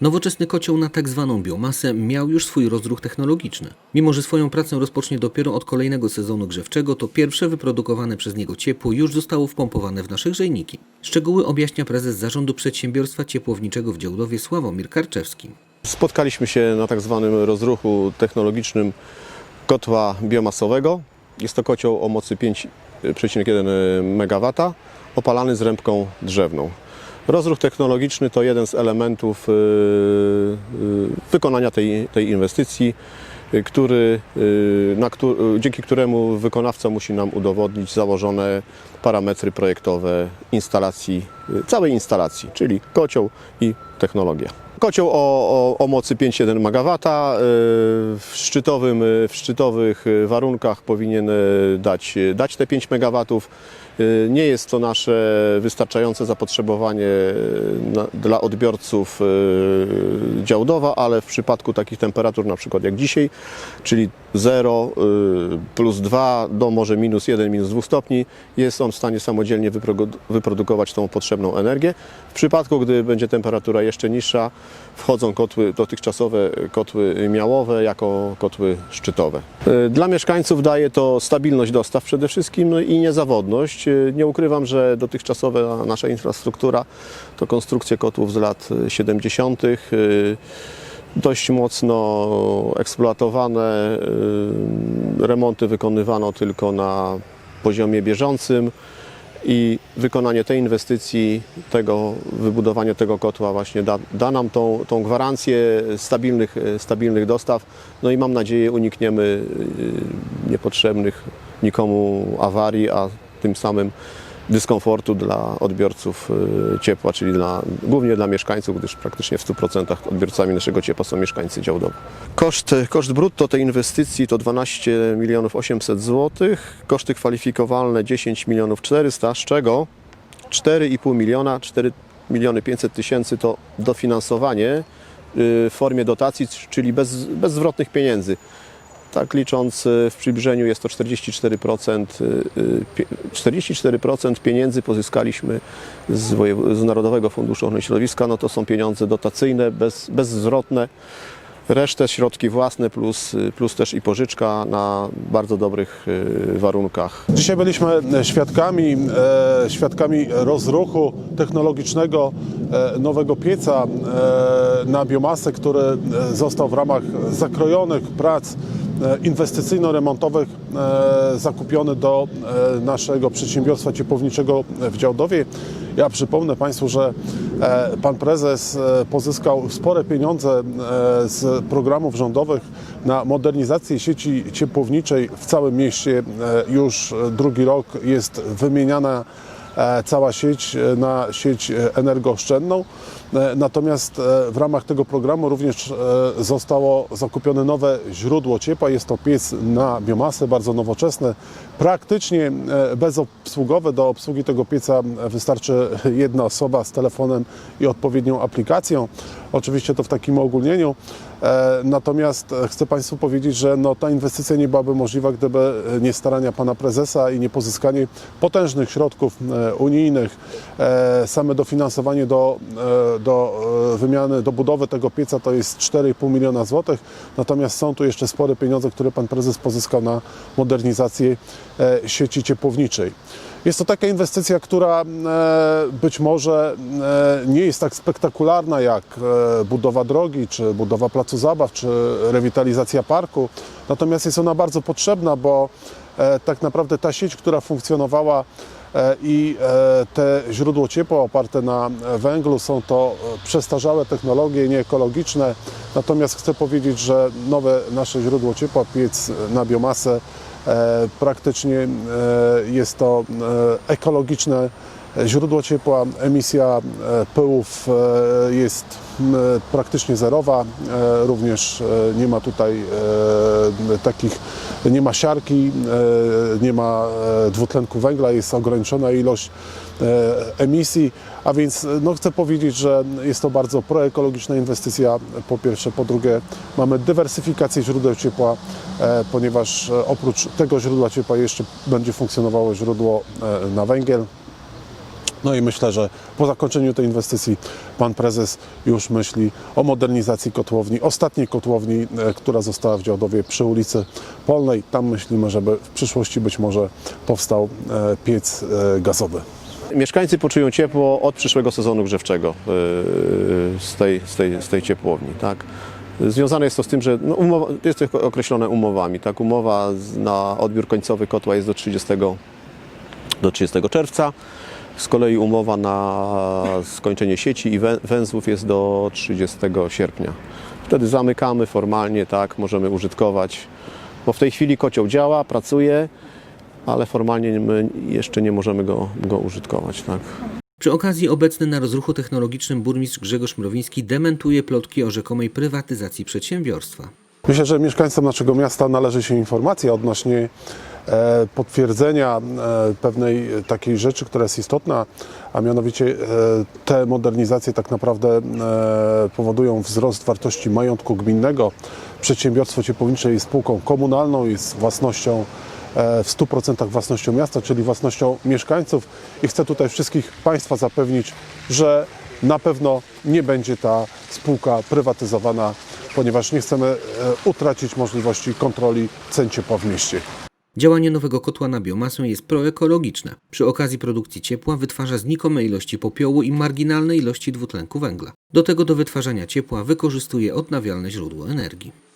Nowoczesny kocioł na tak zwaną biomasę miał już swój rozruch technologiczny. Mimo, że swoją pracę rozpocznie dopiero od kolejnego sezonu grzewczego, to pierwsze wyprodukowane przez niego ciepło już zostało wpompowane w nasze grzejniki. Szczegóły objaśnia prezes zarządu przedsiębiorstwa ciepłowniczego w Działdowie Sławomir Karczewski. Spotkaliśmy się na tak zwanym rozruchu technologicznym kotła biomasowego. Jest to kocioł o mocy 5,1 MW opalany z rębką drzewną. Rozruch technologiczny to jeden z elementów y, y, wykonania tej, tej inwestycji, y, który, y, na, y, dzięki któremu wykonawca musi nam udowodnić założone parametry projektowe instalacji, y, całej instalacji, czyli kocioł i technologia. Kocioł o, o, o mocy 5,1 MW y, w, szczytowym, y, w szczytowych y, warunkach powinien dać, dać te 5 MW. Y, Nie jest to nasze wystarczające zapotrzebowanie y, na, dla odbiorców y, Działdowa, ale w przypadku takich temperatur na przykład jak dzisiaj, czyli 0 y, plus 2 do może minus 1, minus 2 stopni, jest on w stanie samodzielnie wyprodu- wyprodukować tą potrzebną energię. W przypadku, gdy będzie temperatura jeszcze niższa, wchodzą kotły, dotychczasowe kotły miałowe jako kotły szczytowe. Dla mieszkańców daje to stabilność dostaw przede wszystkim no i niezawodność. Nie ukrywam, że dotychczasowa nasza infrastruktura to konstrukcje kotłów z lat y, 70. y, dość mocno eksploatowane. y, Remonty wykonywano tylko na poziomie bieżącym i wykonanie tej inwestycji, tego wybudowanie tego kotła właśnie da, da nam tą, tą gwarancję stabilnych, stabilnych dostaw. No i mam nadzieję unikniemy y, niepotrzebnych nikomu awarii, a tym samym dyskomfortu dla odbiorców y, ciepła, czyli dla, głównie dla mieszkańców, gdyż praktycznie w 100% odbiorcami naszego ciepła są mieszkańcy działdowi. Koszt, koszt brutto tej inwestycji to 12 milionów 800 zł, koszty kwalifikowalne 10 milionów 400, z czego 4,5 miliona, 4 miliony 500 tysięcy to dofinansowanie y, w formie dotacji, czyli bez, bezzwrotnych pieniędzy. Tak licząc y, w przybliżeniu jest to 44%, y, y, pie- 44% pieniędzy pozyskaliśmy z, z Narodowego Funduszu Ochrony Środowiska. No to są pieniądze dotacyjne, bez, bezzwrotne. Resztę środki własne plus, y, plus też i pożyczka na bardzo dobrych y, warunkach. Dzisiaj byliśmy e, świadkami, e, świadkami rozruchu technologicznego e, nowego pieca na biomasę, który został w ramach zakrojonych prac inwestycyjno-remontowych e, zakupiony do e, naszego przedsiębiorstwa ciepłowniczego w Działdowie. Ja przypomnę Państwu, że e, pan prezes e, pozyskał spore pieniądze e, z programów rządowych na modernizację sieci ciepłowniczej w całym mieście. E, Już drugi rok jest wymieniana e, cała sieć e, na sieć e, energooszczędną. E, Natomiast e, w ramach tego programu również e, zostało zakupione nowe źródło ciepła. Jest to piec na biomasę, bardzo nowoczesny, praktycznie e, bezobsługowy. Do obsługi tego pieca wystarczy jedna osoba z telefonem i odpowiednią aplikacją. Oczywiście to w takim uogólnieniu. E, Natomiast e, chcę Państwu powiedzieć, że no, ta inwestycja nie byłaby możliwa, gdyby e, nie starania Pana Prezesa i nie pozyskanie potężnych środków unijnych, same dofinansowanie do, do wymiany, do budowy tego pieca to jest 4,5 miliona złotych. Natomiast są tu jeszcze spore pieniądze, które Pan Prezes pozyskał na modernizację sieci ciepłowniczej. Jest to taka inwestycja, która e, być może e, nie jest tak spektakularna jak e, budowa drogi, czy budowa placu zabaw, czy rewitalizacja parku. Natomiast jest ona bardzo potrzebna, bo tak naprawdę ta sieć, która funkcjonowała i te źródło ciepła oparte na węglu są to przestarzałe technologie, nieekologiczne. Natomiast chcę powiedzieć, że nowe nasze źródło ciepła, piec na biomasę, Praktycznie e, jest to e, ekologiczne źródło ciepła. Emisja e, pyłów e, jest praktycznie zerowa. E, Również nie ma tutaj takich, nie ma siarki, nie ma dwutlenku węgla, jest ograniczona ilość emisji, a więc no, chcę powiedzieć, że jest to bardzo proekologiczna inwestycja po pierwsze, po drugie mamy dywersyfikację źródeł ciepła, ponieważ oprócz tego źródła ciepła jeszcze będzie funkcjonowało źródło na węgiel. No i myślę, że po zakończeniu tej inwestycji pan prezes już myśli o modernizacji kotłowni, ostatniej kotłowni, e, która została w Działdowie przy ulicy Polnej. Tam myślimy, żeby w przyszłości być może powstał e, piec e, gazowy. Mieszkańcy poczują ciepło od przyszłego sezonu grzewczego z tej, z tej, z tej ciepłowni. Tak? Związane jest to z tym, że no, umowa, jest to określone umowami. Tak? Umowa na odbiór końcowy kotła jest do 30, do 30 czerwca. Z kolei umowa na skończenie sieci i wę- węzłów jest do 30 sierpnia. Wtedy zamykamy formalnie, tak, możemy użytkować, bo w tej chwili kocioł działa, pracuje, ale formalnie my jeszcze nie możemy go, go użytkować. Tak. Przy okazji obecny na rozruchu technologicznym burmistrz Grzegorz Mrowiński dementuje plotki o rzekomej prywatyzacji przedsiębiorstwa. Myślę, że mieszkańcom naszego miasta należy się informacja odnośnie potwierdzenia e, pewnej e, takiej rzeczy, która jest istotna, a mianowicie e, te modernizacje tak naprawdę e, powodują wzrost wartości majątku gminnego. Przedsiębiorstwo ciepłownicze jest spółką komunalną, jest własnością e, w 100% własnością miasta, czyli własnością mieszkańców i chcę tutaj wszystkich Państwa zapewnić, że na pewno nie będzie ta spółka prywatyzowana, ponieważ nie chcemy e, utracić możliwości kontroli cen ciepła w mieście. Działanie nowego kotła na biomasę jest proekologiczne. Przy okazji produkcji ciepła wytwarza znikome ilości popiołu i marginalne ilości dwutlenku węgla. Do tego do wytwarzania ciepła wykorzystuje odnawialne źródło energii.